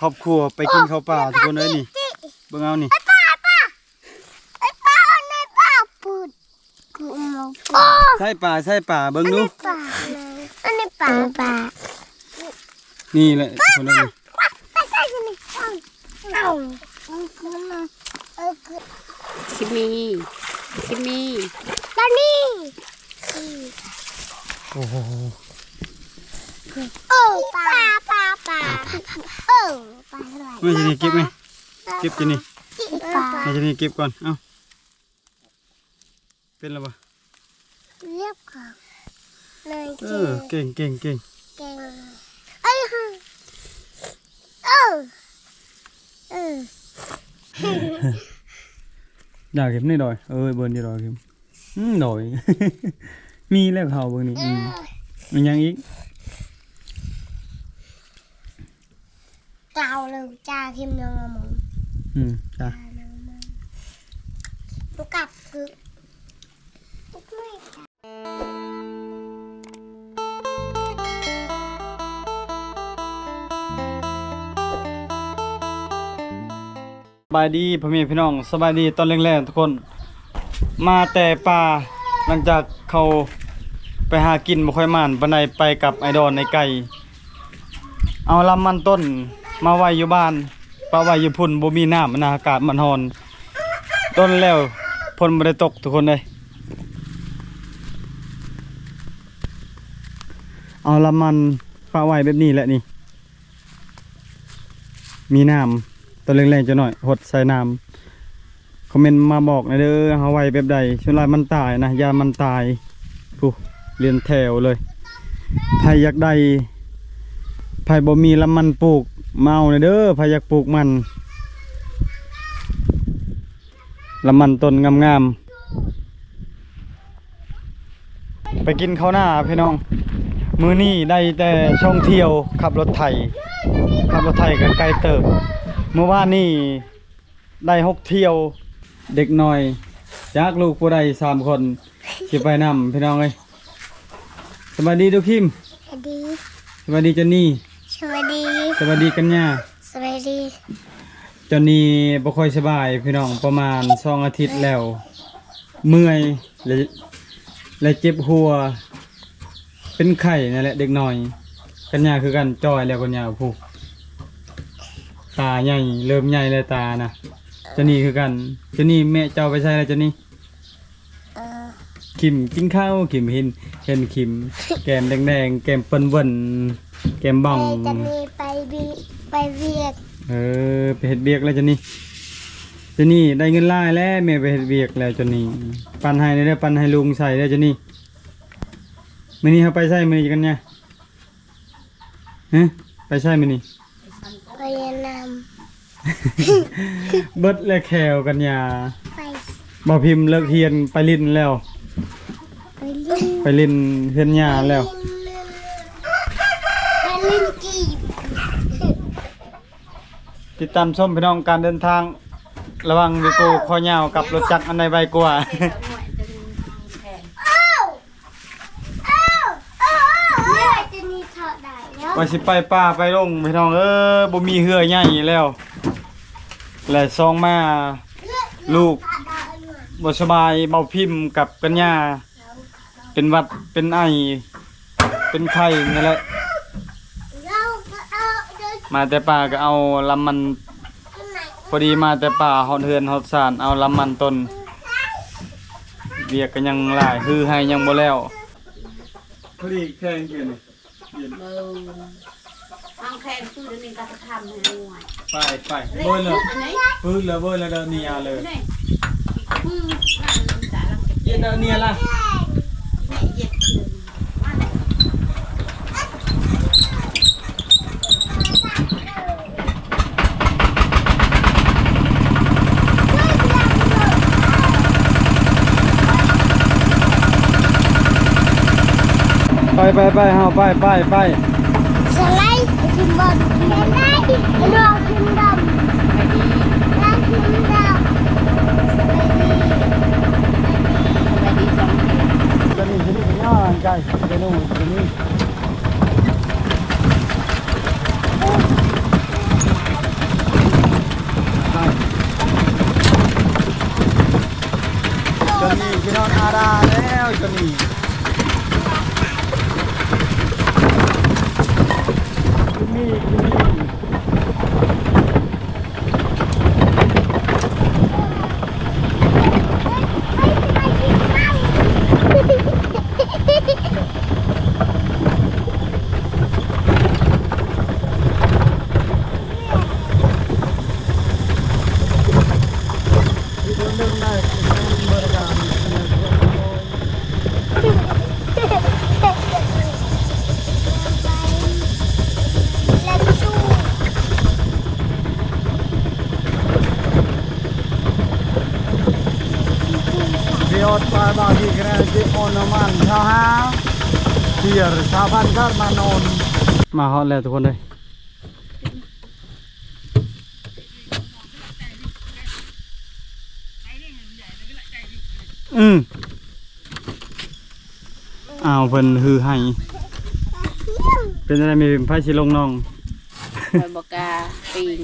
ครอบครัวไปกินข้าวเปล่าทุกคนเอ้ยนี่เบิ่งเอานี่ใช่ป่าใช่ป่าเบิ่งดูอันนี้ป่าป่านี่แหละทุกคนเอ้ยนี่ไม่ใช่อันนี้เอาชิมีชิมีตอนนี้โอ้โห เออป่าป่าป่าเออป่าอะไรแม่จะนี่เก็บไหมเก็บจะนี่ป่าแม่จะนี่เก็บก่อนเอ้าเป็นแล้วบ่เรียบค่ะเลยเออเก่งเก่งเก่งเก่งเอ้ยฮะเออเอออยากเก็บนี่ดอยเอ้ยเบิ่นอยู่ดอยเก็บอืมดอยมีแล้วเขาเบิ่งนี่มันยังอีก เจ้าเลยจ้าคิมยังมองอืมจ้ะลูกกลับคือไม่สบายดีพ่อแม่พี่น้องสบายดีตอนแรกๆทุกคน มาแต่ป่าหลังจากเขาไปหากินบ่ค่อยมานบันไดไปกับไอดอนในไก่เอาลำมันต้น มาไว้อยู่บ้านปลาไว้อยู่พุ่นบ่มีน้ำมันอากาศมันร้อนต้นแล้วฝนบ่ได้ตกทุกคนเลยเอาลำมันปลาไว้แบบนี้แหละนี่ มีน้ำตัวแรงๆจะหน่อย หดใส่น้ำคอมเมนต์มาบอกนะเด้อเฮาไว้แบบใดช่วงไรมันตายนะยามันตายผู้เรียนแถวเลยใครอยากได้ใครบ่มีลำมันปลูก เอาหนะเด้อใครอยากปลูกมันลำมันต้นงามๆ ไปกินข้าวหน้าพี่น้อง มือนี่ได้แต่ช่องเที่ยวขับรถไถขับรถไถกับไกลเติบ เมื่อวานนี่ได้หกเที่ยวเด็กน้อยจากลูกผู้ใดสามคนสิไปนำพี่น้องเลยสวัสดีทุกคิมสวัสดีสวัสดีเจนนี่ สวัสดีสวัสดีกัญญาสวัสดีเจนนี่บ่ค่อยสบายพี่น้องประมาณสองอาทิตย์แล้ว เมื่อยและและเจ็บหัว เป็นไข้นั่นแหละเด็กน้อย กัญญาคือกันจอยแล้วกัญญาผู้ตาใหญ่เริ่มใหญ่เลยตานะเจนนี่คือกันเจนนี่แม่เจ้าไปใช่แล้วเจนนี่เออขิมกินข้าวขิมเห็นเห็นขิม แก้มแดงๆแก้มเปิ้นเบิ่น แก้มบ้องไปจะมีไปบีไปเวียกเออไปเฮ็ดเบียกแล้วเจนนี่เจนนี่ได้เงินหล่ายแล้วแม่ไปเฮ็ดเบียกแล้วเจนนี่ปันให้ได้อปันให้ลุงใส่ได้อเจนนี่มื้อนี้เฮาไปใส่มื้อนี้กันเนี่ยฮะไปใส่มื้อนี้ไปเวียดนามเบิดและแขวกันยาไปบ่พิมพ์เลิกเรียนไปลิ้นแล้ว ไปเล่นไปลิ้นเฮือนยาแล้ว ไปเล่นกีบ ติดตามชมพี่น้องการเดินทาง ระหวังวิโก้ข้อยาวกับรถจักรอันใดไวกว่าเอ้าเอ้าเอ้าเอ้าจะมีเถอดได้แล้วว่าสิไปป่าไปลงพี่น้องเออบ่มีเหือใหญ่แล้วและซองมาลูกบ่สบายเบาพิมพ์กับกัญญาเป็นหวัดเป็นไอเป็นไข้นั่นแหละ เราก็เอาเดิน มาแต่ป่าก็เอาลำมันขึ้นไหนพอดีมาแต่ป่าฮอดเฮือนฮอดสานเอาลำมันต้นเวียกก็ยังหลายฮือให้ยังบ่แล้วพอดีแข่งกันเบอร์ทางแคนคือเดี๋ยวนี้ก็จะทำให้หน่วยไปไปเบิ่นเลยอันไหนพึ่งเลยเบิ่นเลยเดินเนียเลยนี่มือนั่นสารเย็นเดินเนียล่ะ เย็ดคืนมาเลย ไปไปไปเฮาไปไปไปสไลกินบอลกินได้รอกินดำไปดีได้กินดำสบายดีไปดีสองเดือนจะนี่จะนี่เป็นย่างไก่จะนู่นจะนี่จะนี่พี่น้องอาดาแล้วจะนี่กินนี่กินนี่ ที่เรื่องได้บริการพี่อดปลาบาดีกันที่ออนมันชาวฮาเทียร์ชาวบ้านก็มานอนมาฮอตแล้วทุกคนเลยอืมอ้าวเพิ่นฮือให้เป็นอะไรมีไพ่ชิลงน้องไปบกาปิง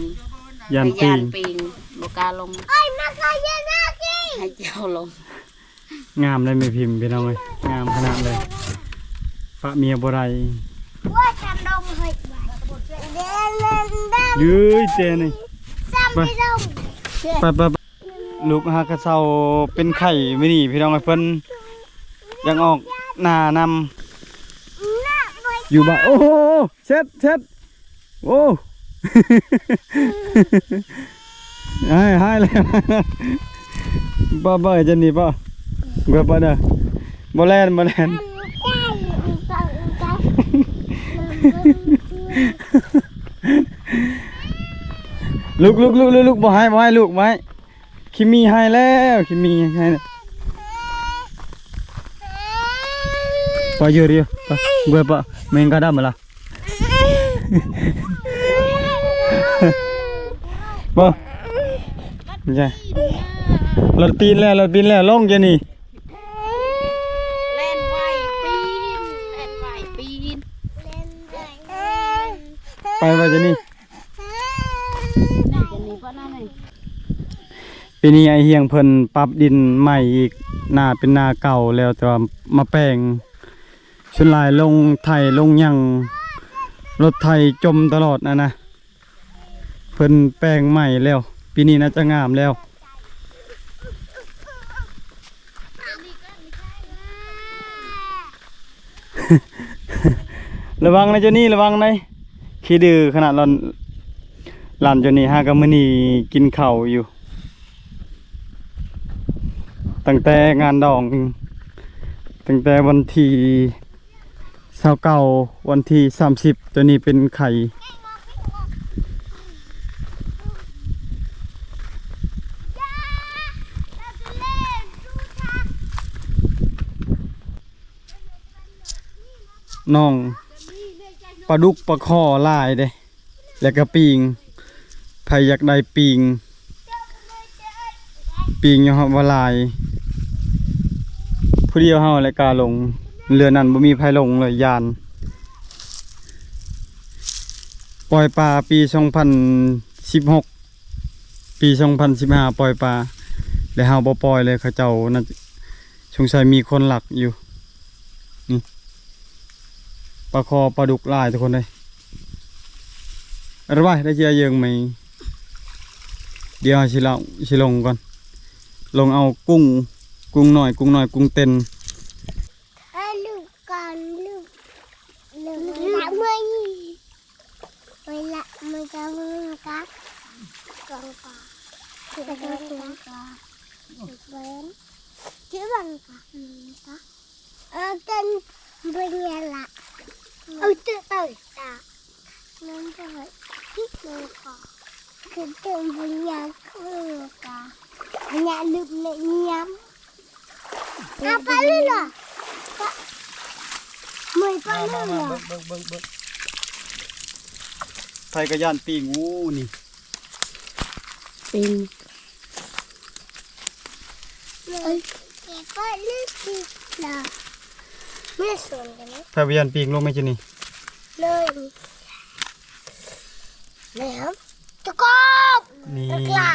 ยันไปปียานงปิงบกาลงไอ้มาคายานากิให้เจ้าลง งามเลยไม่พิมพ์พี่น้องเลยงามขนาดเลยปะเมียบ่ไรว่าฉันดมเฮ้ยเดินเล่นดำยื้ยเจนี่ซ้ำไม่ดมไปไปไปลูกฮากระเซาเป็นไข่ไม่นี่พี่น้องไอ้เพิ่นยังออกหน้านหน้าไม่ำอยู่บ้านโอ้โหเช็ดเช็ดโอ้ให้ให้เลยบ่บ่จะหนีป่ะ บ่บ่เด้อบ่แล่นบ่แล่นทำได้อีกสองจับลุกลุกลุกลุกลุกบ่ให้บ่ให้ลูกบ่ให้คิมมี่ให้แล้วคิมมี่ให้แล้วไปเยอะเดียวไปเบื่อปะเมงกาดามมาละบ่ไม่ใช่รถปีนแล้วรถปีนแล้วลงจะนี่ เล่นไหวปีนเล่นไหวปีน ไปว่าจะนี่ปีนี้ไอเฮียงเพิ่นปรับดินใหม่อีกหน้าเป็นหน้าเก่าแล้วแต่ว่ามาแปลงชุนลายลงไทยลงยังรถไทยจมตลอดนะนะเพิ่นแปลงใหม่แล้ว ปีนี้น่าจะงามแล้วระวังนะเจ้านี่ระวังนะ ขี้ดื้อขนาดหลอนหลานจ้านี่หากะมื้อนี้กินข้าวอยู่ ตั้งแต่งานดอง ตั้งแต่วันที่สาวเก่าวันที่สามสิบตัวนี้เป็นไข่น้อง ปลาดุกปลาข้อลายเด้ แล้วก็ปิงใครอยากได้ปิงปิงอยู่ครับว่าลายผู้เดียวเฮาและกาลง เรือนั้นบ่มีภัยลงเลยยาน ปล่อยปลาปี 2016 ปี 2015 ปล่อยปลาแล้วเฮาบ่ปล่อยเลยเขาเจ้าน่าจะสงสัยมีคนหลักอยู่ ปลาคอปลาดุกลายทุกคนเลยอะไรวะได้เจียเยิงไหมเดี๋ยวสิลงสิลงก่อน ลงเอากุ้ง กุ้งหน่อย กุ้งหน่อย กุ้งเต็นลูกก่อนลูกลูกละเมื่อนี้เวลามันจะมึงกับกองกาคือจะกองกาเว้นชื่อบังกาอืมกาเออเต้นเป็นไงละ เออเต้นต่อยตานั่นจะที่มือกาคือเต้นเป็นไงคือกาอันนี้ลูกเลี้ยง Apa lu lah? Pak. Mai pa lu lah. ไผก็ย่านปีงูนี่ปิงเลยเก็บก็ลึกดิละ ไม่สวนกันนะไผบ่ย่านปีงลงไหมจินี่เลยแล้วตะกบนี่ตะกลา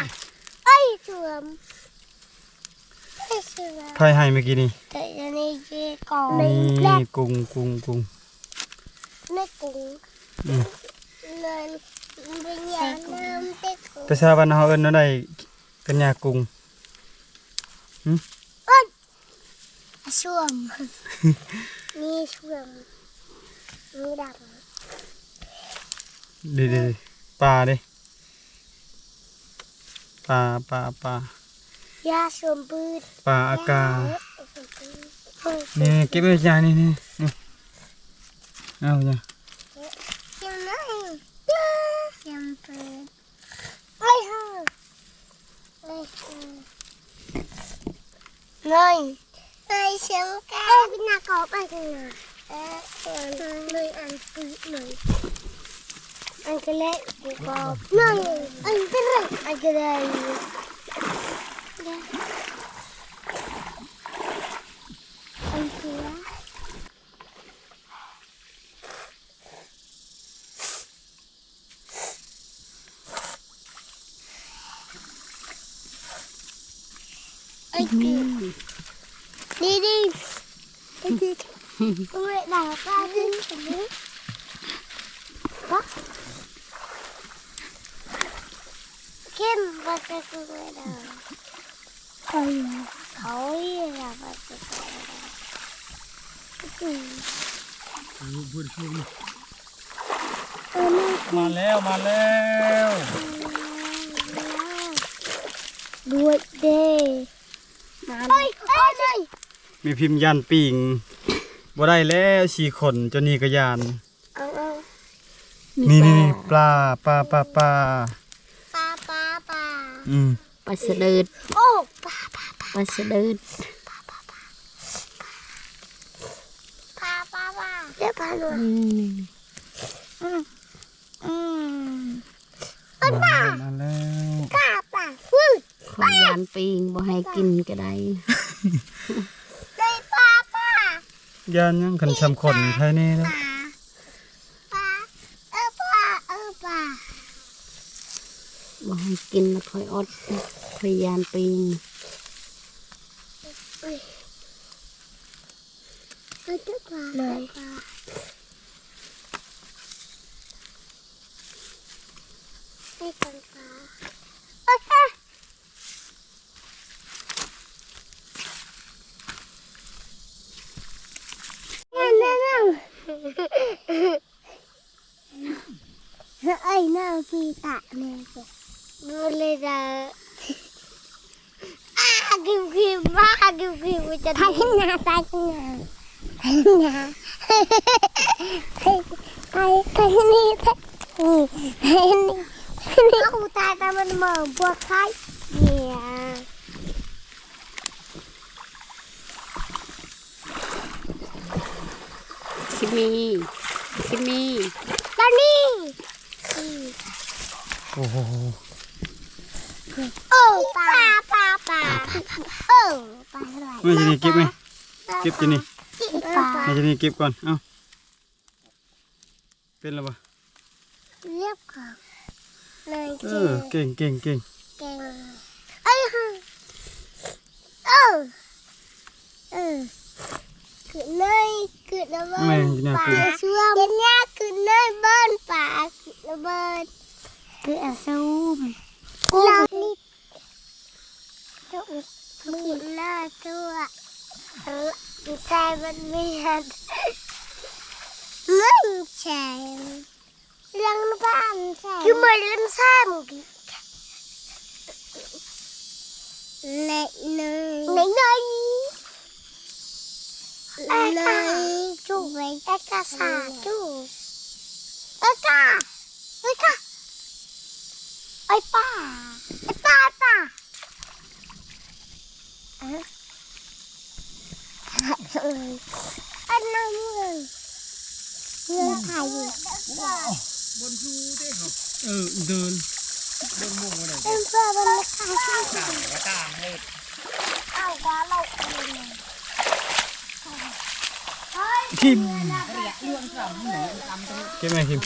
ไอ้สวมไอ้สวมไผให้เมื่อกี้นี่แต่ยังในเจ๊กองนี่แรกกุ้งกุ้งกุ้งในกุ้งอืมเลยเป็นอย่างน้ำเต็กกุ้งภาษาบ้านเฮาเอิ้นว่าได้กันยากุ้ง สวม มีสวม มีดเด้ๆปลาเด้ปลาปลาปลาำยาสวมปืนปลาอากาเฮ้ยนี่เก็บไว้จานนี่นี่นี่เอาจ้ะยังไงยังปืนไอ้ห่าไอ้ห่าเลยเลยเสียงแก้วหน้ากอบไปกันนะเอ อเลยอันปืนเลยอันก็เล็กกูกอบเลยอันก็เล็กอันก็ได้อันก็ได้ ไอ้ดีดีดีไอ้ ดีตัวหนาปลาดิ้นตรงนี้ฮะเข้มปลาตะกุยดาวเขาเขาอีหลับปลาตะกุยดาวอืมเออนี่มาแล้วมาแล้วด้วยเด้เฮ้ยเฮ้ยเฮ้ยมีพิมพ์ยันปิง บ่ได้แล้วสีขนจนนี่ก็ยาน เอาเอานี่นี่นี่ปลาปลาปลาปลาปลาปลาปลาอืมปลาสะเดิดโอ้ปลาปลาปลาสะเดิดปลาปลาปลาเดี๋ยวปลาหน่อยอืมอืมอืมมาแล้วมาแล้วปลาปลาอุ้ย ขอยานปิงบ่ให้กินก็ได้ได้ปลาปลายานยังขันชำขนใช่นี่ปแล้วลาปลาเออปลาเออปลาบ่ให้กินแล้วค่อยอดค่อยยานปิงเออเจ้าปลาเลยปลาให้กันปลาโอเคนั่นนั่นนั่น ไอ้หน้าพี่ตะเนี่ยสิดูเลยนะอากิมกิมบ้ากิมกิมจะทำหน้าตายกันนะทำหน้าไปไปไปนี่ไปนี่ไปนี่นี่กูตายแต่มันเหมือนพวกใครเนี่ยคิมีคิมี ตอนนี้ โอ้โหโอ้ปลาปลาปลาโอ้ปลาอะไรไม่จะนี่เก็บไหมเก็บจะนี่ปลาไม่จะนี่เก็บก่อนเอ้าเป็นแล้วปะเรียบกับเลยเออเก่งเก่งเก่งเก่งไอ้ห่าเออเออขึ้นเลยขึ้นระเบิดป่าช่วงเนี้ยขึ้นเลยบ้านป่าขึ้นระเบิด คืออาซูมเรานี่ต้องมือหน้าตัวเออใส่มันไม่หันมันใช่ลังบ้านใช่คือมันลังซ้ำกี่ Lệ nơi Lệ nơi Lệ nơi Chú về Ê ca xà chú Ê ca Ê ca Ê pa Ê pa ê pa Anh năm người Người thầy บนชูเด้เออเดินบนมุงอะไรเป็นเพื่อนมันขายข้าวต่างกระต่างเลยข้าวกว่าเราเองเฮ้ยทิมเรื่องสำหนูทำตรงเก็บไหมทิม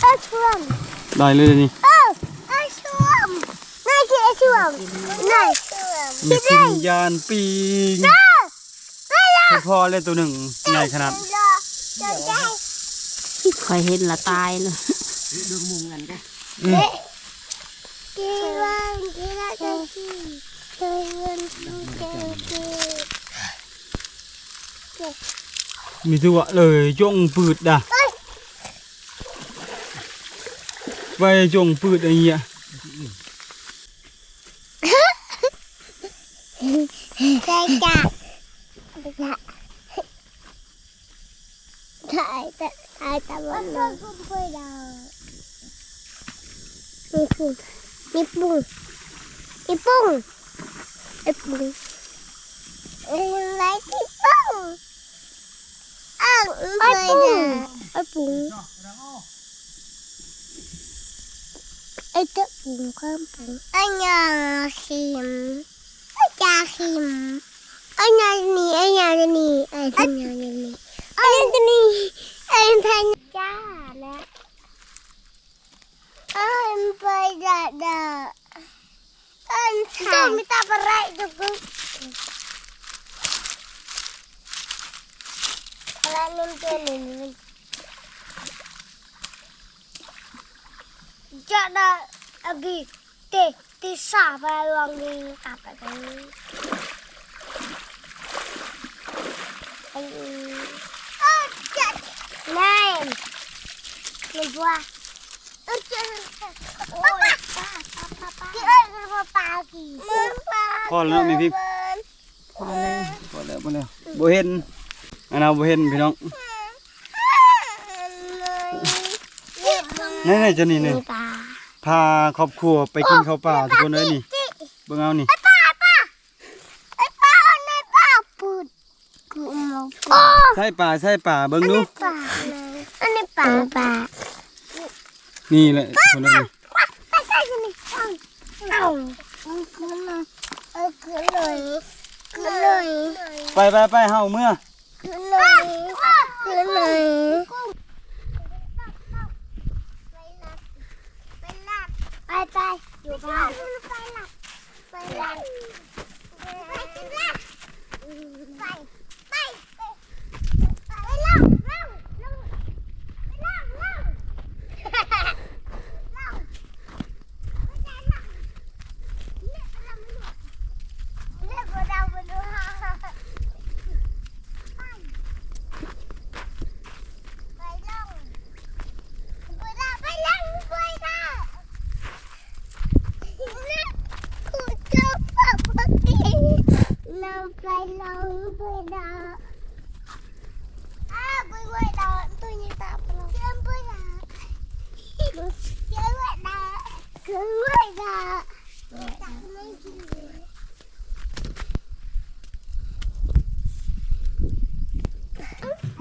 ไอ้ช่วงได้เลยนี่เออไอ้ช่วงนายคือไอ้ช่วงนายช่วงมีทิมยานปีงเออไม่ละพอเลยตัวหนึ่งใหญ่ขนาดเดี๋ยวได้คอยเห็นละตายเลยดูมุงกันกันอืมกี่วันกี่ละกี่เจอเงินเจอเจอมีตัวเลยจงปืดด่ะ เฮ้ย ไว้จงปืดอะไรเงี้ยใช่จ้ะถ่ายแต่ถ่ายแต่วันนั้นมีปุ้งมีปุ้งมีปุ้งไอ้ปุ้งไอ้ไรที่ปุ้งอ้าวไอ้ปุ้งไอ้ปุ้งไอ้เจ้าปุ้งข้ามปุ้ง ada kampung ini, anyahim ini, anyani ini, anyani ini, jana anpada antai minta berai juga kalau nunjuk nunjuk Jadi lagi ti ti siapa yang di apa ini? Oh, jadi. Nine. Lebuah. โอ้ยพี่เอ้ยคือมาปลากี่ปลาพอแล้วมีพริก พาครอบครัวไปกินข้าวป่าทุกคนเลยนี่เบิ่งเอานี่ปลาปลาไอปลาในปลาปูดกูมาปลาใช่ป่าใช่ป่าเบิ่งดูอันนี้ปลาปลานี่แหละคนนั้นนี่ไปใส่กันนี่เอาเอาขึ้นเลยเอาขึ้นเลยขึ้นเลยไปไปไปเฮาเมื่อขึ้นเลยขึ้นเลย ไปไปอยู่บ้านไปหลับไปหลับไปกินละไปไปไปไปเล่าเล่าเล่าไปเล่าเล่าเล่าไม่ใช่เล่าเล่าเราไม่รู้เล่าเราไม่รู้ฮ่าฮ่าฮ่า ไปลงไปละไปลงไปละนะกูจะปักปักกีลงไปลงไปละอ้าไปไปละตัวนี้ตาไปละเชื่อมไปละเชื่อมไปละเชื่อมไปละตักไม่กินเลย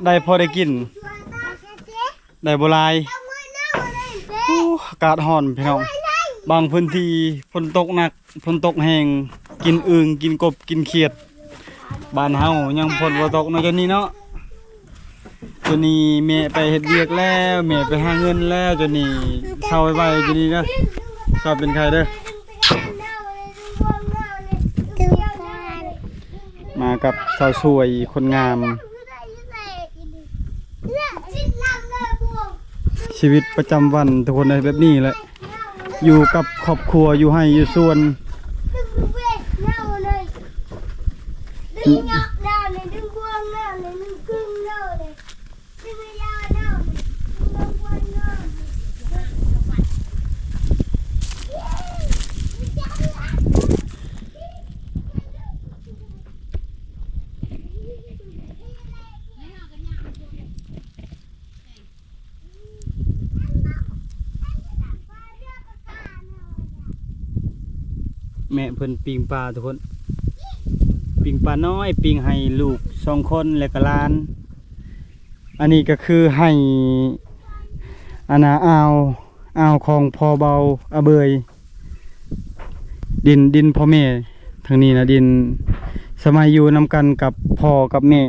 ได้พอได้กินตัวตาเจ๊ได้บ่หลายเอามือหน้ามาเลยเจ๊โอ้อากาศร้อนพี่น้อง บางพื้นที่ฝนตกหนักฝนตกแห้งกินอึงกินกบกินเขียด บ้านเฮายังฝนบ่ตกเนาะจนนี้เนาะจนนี้แม่ไปเฮ็ดเวียกแล้วแม่ไปหาเงินแล้วจนนี้เช้าไว้ๆจนนี้เด้อชอบเป็นใครเด้อมากับสาวสวยคนงาม ชีวิตประจำวันทุกคนในแบบนี้แหละอยู่กับครอบครัวอยู่ให้อยู่ส่วน ดึงยอกดาวเลยดึงพวงดาวเลยดึงกึ่งดาวเลยดึงยาวดาวเลยดึงพวงดาวเลย แม่เพิ่นปิงปลาทุกคน ปิงปลาน้อยปิงให้ลูกสองคนแล้วก็หลาน อันนี้ก็คือให้อาณาอ่าวอ่าวของพอเบาอาเบย ดินดินพ่อแม่ทางนี้นะดินสมัยอยู่นำกันกับพ่อกับแม่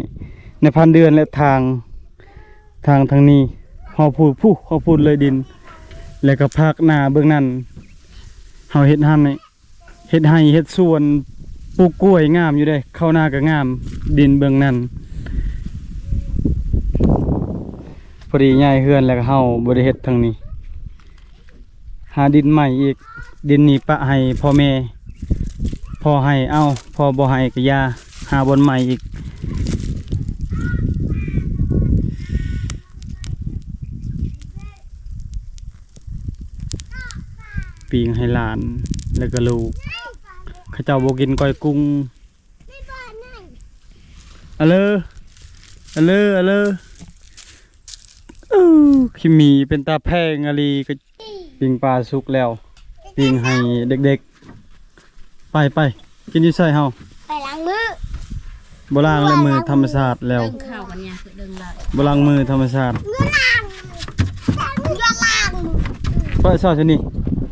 ในพันเดือนและทางทางทางนี้เฮาพูดผู้เฮาพูดเลยดิน แล้วก็ภาคหน้าเบื้องนั้นเฮาเฮ็ดหั่นนี่เฮ็ดให้เฮ็ดส่วน ปลูกกล้วยงามอยู่เด้เข้าหน้าก็งาม ดินเบื้องนั้นพอดีย้ายเฮือนแล้วก็เฮาบ่ได้เฮ็ดทางนี้ หาดินใหม่อีก ดินนี้ปะให้พ่อแม่พ่อให้เอ้าพ่อบ่ให้ก็ยาหาบนใหม่อีกปีงให้หลานแล้วก็ลูก ข้าเจ้าบกินก้อยกุ้งอะเลออะเลออะเลออู้ขิมีเป็นตาแพงอะลีก็ปิงปลาสุกแล้วปิงให้เด็กๆ ไปไปกินอยี่ใส่เฮาไปล้างมือบล้างและมือธรรมชาติแล้วเดินเข้ากันเนี่ยคือเดินละบล้างมือธรรมชาติเมื่อล้างเมื่อล้างเพราะชอบชนี่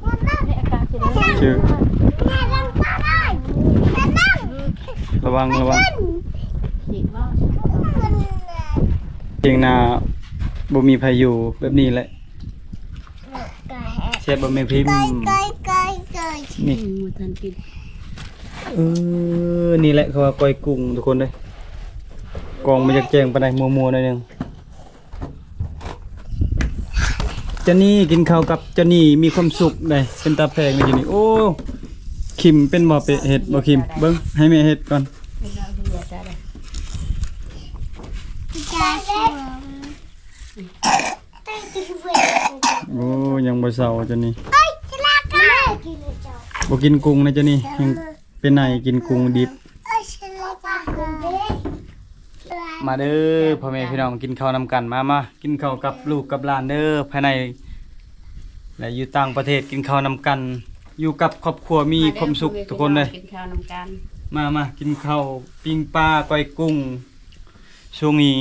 ให้อากาศจะได้ชื่อ แม่ล้างปลาได้แม่ล้าง ระวังระวังสิว่าเพียงหนาบ่มีพายุแบบนี้แหละเชฟบ่แม่พิมพ์ไก่ไก่ไก่ไก่นี่อืมมือทันกินเออนี่แหละเขาว่าก้อยกุ้งทุกคนเลยกองมาจากแจงไปไหนใดมัวๆหน่อยหนึงเจานี่กินข้าวกับเจานี่มีความสุขเลยเป็นตาแพงเลยอยู่นี่โอ้คิมเป็นบ่เปะเห็ดบ่คิมเบิ้งให้แม่เห็ดก่อน ไม่ได้เดือดได้เลยจ้าจ้าไก่กินเวรโอ้ยังบ่เศร้าเจานี่ไก่จะลากกันกินเลยจ้าบ่กินกุ้งนะเจานี่ยังเป็นไหนกินกุ้งดิบไอ้ฉันลากกันเด็กมาเด้อพ่อแม่พี่น้องกินข้าวนำกันมามากินข้าวกับลูกกับหลานเด้อภายใน และอยู่ต่างประเทศกินข้าวนำกัน อยู่กับครอบครัวมีความสุขทุกคนเลยกินข้าวนำกัน มามากินข้าวปิ้งปลาก้อยกุ้ง ช่วงนี้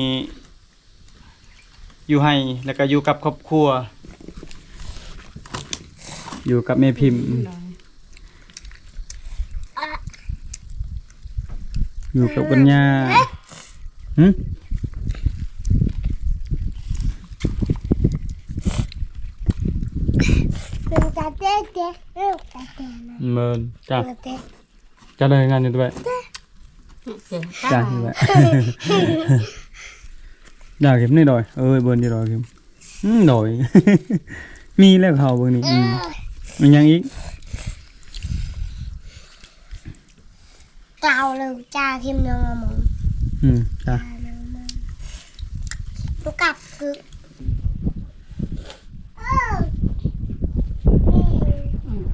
อยู่ให้แล้วก็อยู่กับครอบครัว อยู่กับแม่พิมพ์ อยู่กับกัญญาหึเป็นตาเด็กเด็กลูกตาเด็กนะเมินจ้าตาเด็กจ้าเลย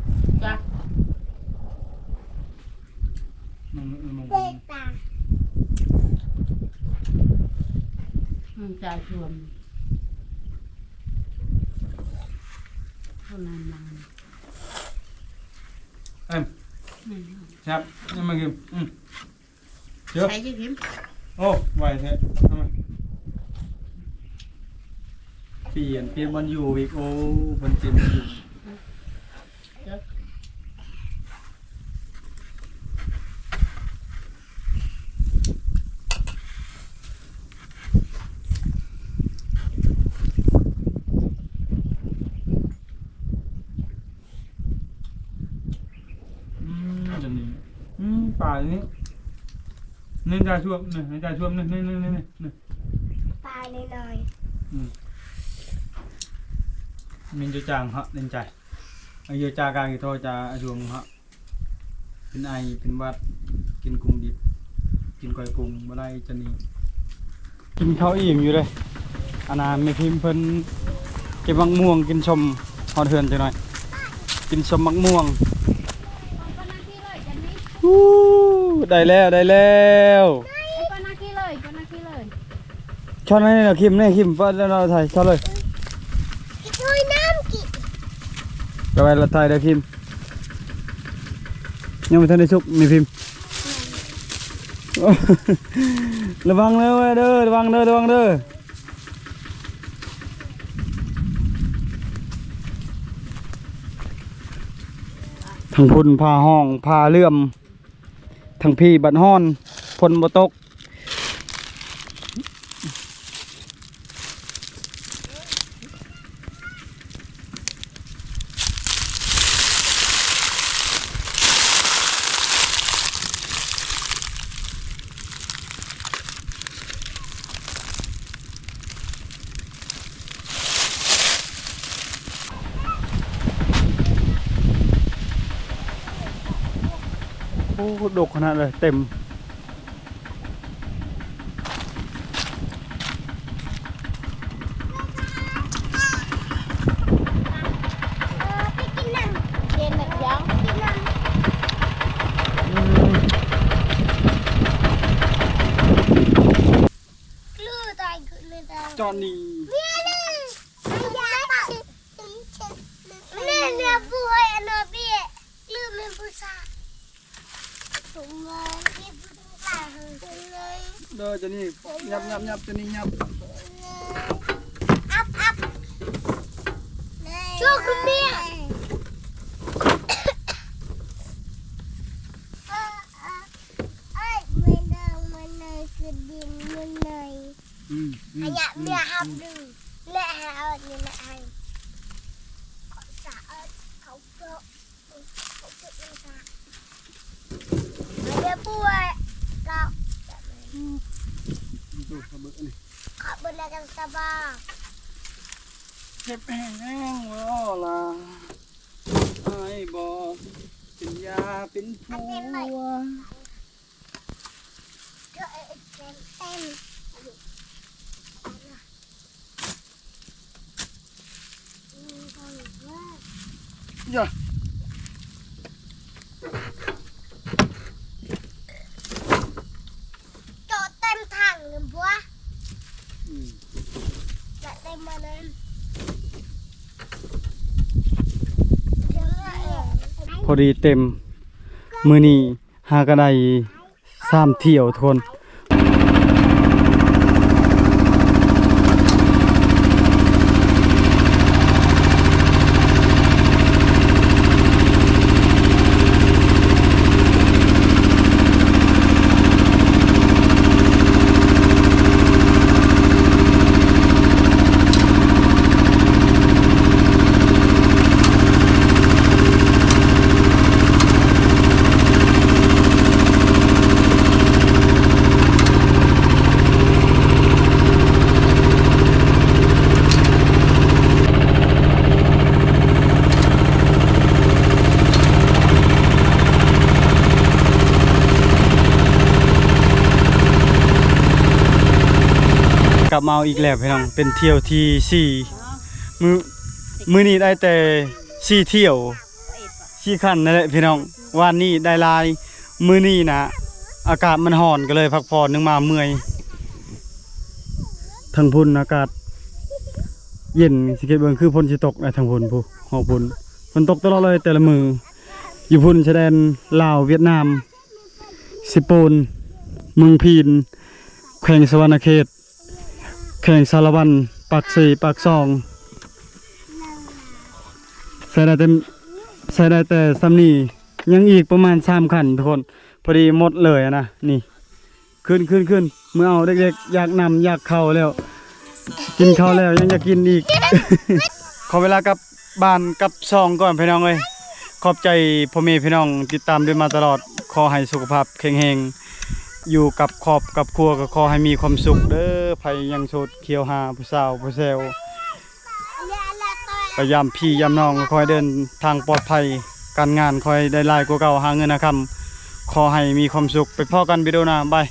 งานอยู่ด้วยเสี ยงจ้าอยู่ด้วยอยากเก็บนี่ดอยเอ้นนี่ดอยเก็บอืมดอยมีแล้วเขาเบิ่งนี่มันงอีกเจ้าเลยจ้าคิมเนื้อมาหมงอืมเอออืมจ้ะเด็กตาอืมจ่ายชวนเท่านั้นนานเอ็มมครับยังมากินอืมเชื่อใช้ยี่พิมโอ้ไหวแท้ทำไมเปลี่ยนเปลี่ยนบอลอยู่อีกโอ้บอลเจ็บอยู่อืมจะนี่อืมป่าอันนี้ นี่จ่าช่วมนี่นี่จ่าช่วมนี่นี่นี่นี่นี่ปลายหน่อย mình cho chàng họ lên chạy ai giờ cha càng thì thôi cha ruộng họ bên ai bên bát กินกุ้งดิบ กินก้อยกุ้งบ่ได้จะนี่กินข้าวอิ่มอยู่เลยอานาไม่พิมพ์เพิ่นเก็บมักม่วงกินชมฮอดเฮือนจังหน่อย กินชมมักม่วงอู้ ได้แล้วได้แล้วไอ้อนนาคีเลยก้นนาคีเลยช้อนนี่เราคิมนี่คิมป้าเราถ่ายช้อนเลยช่วยน้ำกินกระไรเราถ่ายเราคิมยังไม่ทันได้ชุกนี่พิมระวังเด้อเด้อระวังเด้อระวังเด้อทั้งพุ่นพาห้องพาเลื่อม ทั้งพี่บัดฮ้อนพลบ่ตก โอ้ดกขนาดเลยเต็มเออไปกินน้ำเย็นแบบยังกินน้ำกลือตายกลือตาย จอนนี่ เนี่ยเลยยาปะเนี่ยเนี่ยบุ้ยอันนั้นพี่ลืมเป็นผู้ชายถุงเลยที่ผู้ชายถุงเลย เด้อจอนนี่ ยับยับยับจอนนี่ยับอัพอัพช่วยคุณเมียเออเออเอ้ยไม่ได้มันเลยคือดินมันเลยอืมอืมอันเนี้ยเมียห้ามดูและหาเอาเนี่ยนะไอ้ขอสาเอาเขาเก็เขาเก็มันสาไม่ได้ป่วยเราจะไม่ดูกระเบื้องนี่ขอบคุณนะจังสบายเจ็บแห้งแห้งล้อละไอ้บอเป็นยาเป็น ผัวก็เอ็นเต็มเต็มอืมก็อยู่ว่า อย่า โจทย์เต็ังเลยบัวจะเต็มมาเลยพอดีเต็ม มือนี้หากระไดสามเที่ยวทนกลับมา เอาอีกแล้วพี่น้องเป็นเที่ยวที่สี่มือมือนี้ได้แต่สี่เที่ยวสี่คันนั่นแหละพี่น้องวันนี้ได้หลายมือนี้นะอากาศมันร้อนก็เลยพักผ่อนนึงมาเมื่อยทางพุ่นอากาศ เย็นสิเกตเบิ่งคือฝนสิตกในทางพุ่นผู้หอพุ่นฝนตกตลอดเลยแต่ละมืออยู่พุ่นชายแดนลาวเวียดนามสิโปนเมืองพีนแขวงสวรรณเขต แข่งสารวันปากสี่ปากซอง ใส่ได้แต่ใส่ได้แต่ซ้ำนี่ยังอีกประมาณสามขันทุกคน พอดีหมดเลยนะ นี่ ขึ้นขึ้นขึ้นเมื่อเอาเด็กๆอยากนำอยากเข้าแล้ว กินข้าวแล้วยังอยากกินอีก ขอเวลากับบ้านกับซองก่อนพี่น้องเลยขอบใจพ่อแม่พี่น้องติดตามด้วยมาตลอดขอให้สุขภาพแข็งแรง อยู่กับครอบกับครัวก็ขอให้มีความสุขเด้อไผยังโสดเคียวหาผู้สาวผู้แซวเนี่ยแหลพยายามพี่ยามน้องคอยเดินทางปลอดภัยการงานคอยได้ลายกว่าเก่าหาเงินนะครับขอให้มีความสุขไปพ่อกันวิดีโอหน้าบาย